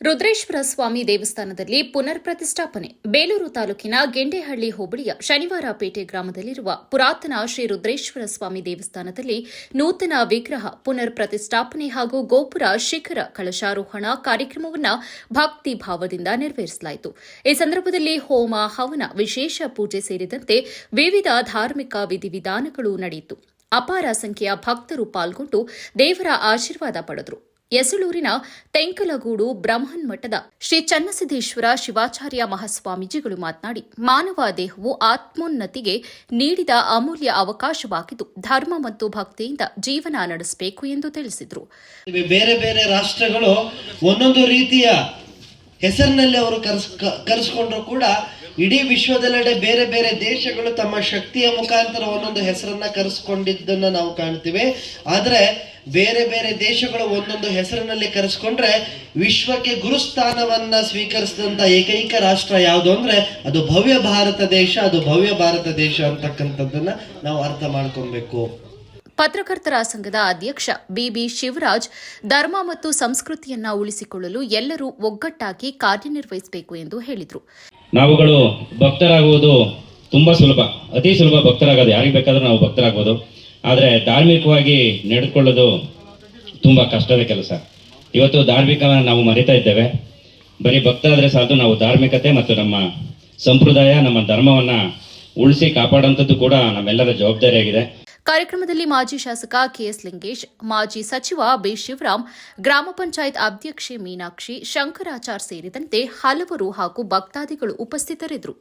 ರುದ್ರೇಶ್ವರ ಸ್ವಾಮಿ ದೇವಸ್ಥಾನದಲ್ಲಿ ಪುನರ್ ಪ್ರತಿಷ್ಠಾಪನೆ ಬೇಲೂರು ತಾಲೂಕಿನ ಗೆಂಡೇಹಳ್ಳಿ ಹೋಬಳಿಯ ಶನಿವಾರಪೇಟೆ ಗ್ರಾಮದಲ್ಲಿರುವ ಪುರಾತನ ಶ್ರೀ ರುದ್ರೇಶ್ವರ ಸ್ವಾಮಿ ದೇವಸ್ಥಾನದಲ್ಲಿ ನೂತನ ವಿಗ್ರಹ ಪುನರ್ ಪ್ರತಿಷ್ಠಾಪನೆ ಹಾಗೂ ಗೋಪುರ ಶಿಖರ ಕಳಶಾರೋಹಣ ಕಾರ್ಯಕ್ರಮವನ್ನು ಭಕ್ತಿ ಭಾವದಿಂದ ನೆರವೇರಿಸಲಾಯಿತು. ಈ ಸಂದರ್ಭದಲ್ಲಿ ಹೋಮ, ಹವನ, ವಿಶೇಷ ಪೂಜೆ ಸೇರಿದಂತೆ ವಿವಿಧ ಧಾರ್ಮಿಕ ವಿಧಿವಿಧಾನಗಳು ನಡೆಯಿತು. ಅಪಾರ ಸಂಖ್ಯೆಯ ಭಕ್ತರು ಪಾಲ್ಗೊಂಡು ದೇವರ ಆಶೀರ್ವಾದ ಪಡೆದರು. ಯಸಳೂರಿನ ತೆಂಕಲಗೂಡು ಬ್ರಹ್ಮನ್ ಮಠದ ಶ್ರೀ ಚನ್ನಸಿದ್ದೇಶ್ವರ ಶಿವಾಚಾರ್ಯ ಮಹಾಸ್ವಾಮೀಜಿಗಳು ಮಾತನಾಡಿ, ಮಾನವ ದೇಹವು ಆತ್ಮೋನ್ನತಿಗೆ ನೀಡಿದ ಅಮೂಲ್ಯ ಅವಕಾಶವಾಗಿದ್ದು, ಧರ್ಮ ಮತ್ತು ಭಕ್ತಿಯಿಂದ ಜೀವನ ನಡೆಸಬೇಕು ಎಂದು ತಿಳಿಸಿದರು. ಬೇರೆ ಬೇರೆ ರಾಷ್ಟ್ರಗಳು ಒಂದೊಂದು ರೀತಿಯ ಹೆಸರಿನಲ್ಲಿ ಅವರು ಕರೆಸ್ ಕರೆಸ್ಕೊಂಡ್ರು ಕೂಡ ಇಡೀ ವಿಶ್ವದೆಲ್ಲೆಡೆ ಬೇರೆ ಬೇರೆ ದೇಶಗಳು ತಮ್ಮ ಶಕ್ತಿಯ ಮುಖಾಂತರ ಒಂದೊಂದು ಹೆಸರನ್ನ ಕರೆಸ್ಕೊಂಡಿದ್ದನ್ನ ನಾವು ಕಾಣ್ತೀವಿ. ಆದ್ರೆ ಬೇರೆ ಬೇರೆ ದೇಶಗಳು ಒಂದೊಂದು ಹೆಸರಿನಲ್ಲಿ ಕರೆಸ್ಕೊಂಡ್ರೆ ವಿಶ್ವಕ್ಕೆ ಗುರುಸ್ಥಾನವನ್ನ ಸ್ವೀಕರಿಸಿದಂತ ಏಕೈಕ ರಾಷ್ಟ್ರ ಯಾವುದು ಅಂದ್ರೆ ಅದು ಭವ್ಯ ಭಾರತ ದೇಶ, ಅದು ಭವ್ಯ ಭಾರತ ದೇಶ ಅಂತಕ್ಕಂಥದ್ದನ್ನ ನಾವು ಅರ್ಥ ಮಾಡ್ಕೊಬೇಕು. ಪತ್ರಕರ್ತರ ಸಂಘದ ಅಧ್ಯಕ್ಷ ಬಿಬಿ ಶಿವರಾಜ್, ಧರ್ಮ ಮತ್ತು ಸಂಸ್ಕೃತಿಯನ್ನ ಉಳಿಸಿಕೊಳ್ಳಲು ಎಲ್ಲರೂ ಒಗ್ಗಟ್ಟಾಗಿ ಕಾರ್ಯನಿರ್ವಹಿಸಬೇಕು ಎಂದು ಹೇಳಿದರು. ನಾವುಗಳು ಭಕ್ತರಾಗುವುದು ತುಂಬ ಸುಲಭ, ಅತಿ ಸುಲಭ ಭಕ್ತರಾಗೋದು ಯಾರಿಗೆ ಬೇಕಾದರೂ ನಾವು ಭಕ್ತರಾಗ್ಬೋದು. ಆದರೆ ಧಾರ್ಮಿಕವಾಗಿ ನಡೆದುಕೊಳ್ಳೋದು ತುಂಬ ಕಷ್ಟದ ಕೆಲಸ. ಇವತ್ತು ಧಾರ್ಮಿಕನ ನಾವು ಮರಿತಾ ಇದ್ದೇವೆ. ಬರೀ ಭಕ್ತರಾದರೆ ಸಾಧು ನಾವು ಧಾರ್ಮಿಕತೆ ಮತ್ತು ನಮ್ಮ ಸಂಪ್ರದಾಯ, ನಮ್ಮ ಧರ್ಮವನ್ನು ಉಳಿಸಿ ಕಾಪಾಡುವಂಥದ್ದು ಕೂಡ ನಮ್ಮೆಲ್ಲರ ಜವಾಬ್ದಾರಿಯಾಗಿದೆ. ಕಾರ್ಯಕ್ರಮದಲ್ಲಿ ಮಾಜಿ ಶಾಸಕ ಕೆಎಸ್ ಲಿಂಗೇಶ್, ಮಾಜಿ ಸಚಿವ ಬಿ ಶಿವರಾಮ್, ಗ್ರಾಮ ಪಂಚಾಯತ್ ಅಧ್ಯಕ್ಷೆ ಮೀನಾಕ್ಷಿ, ಶಂಕರಾಚಾರ್ ಸೇರಿದಂತೆ ಹಲವರು ಹಾಗೂ ಭಕ್ತಾದಿಗಳು ಉಪಸ್ಥಿತರಿದ್ದರು.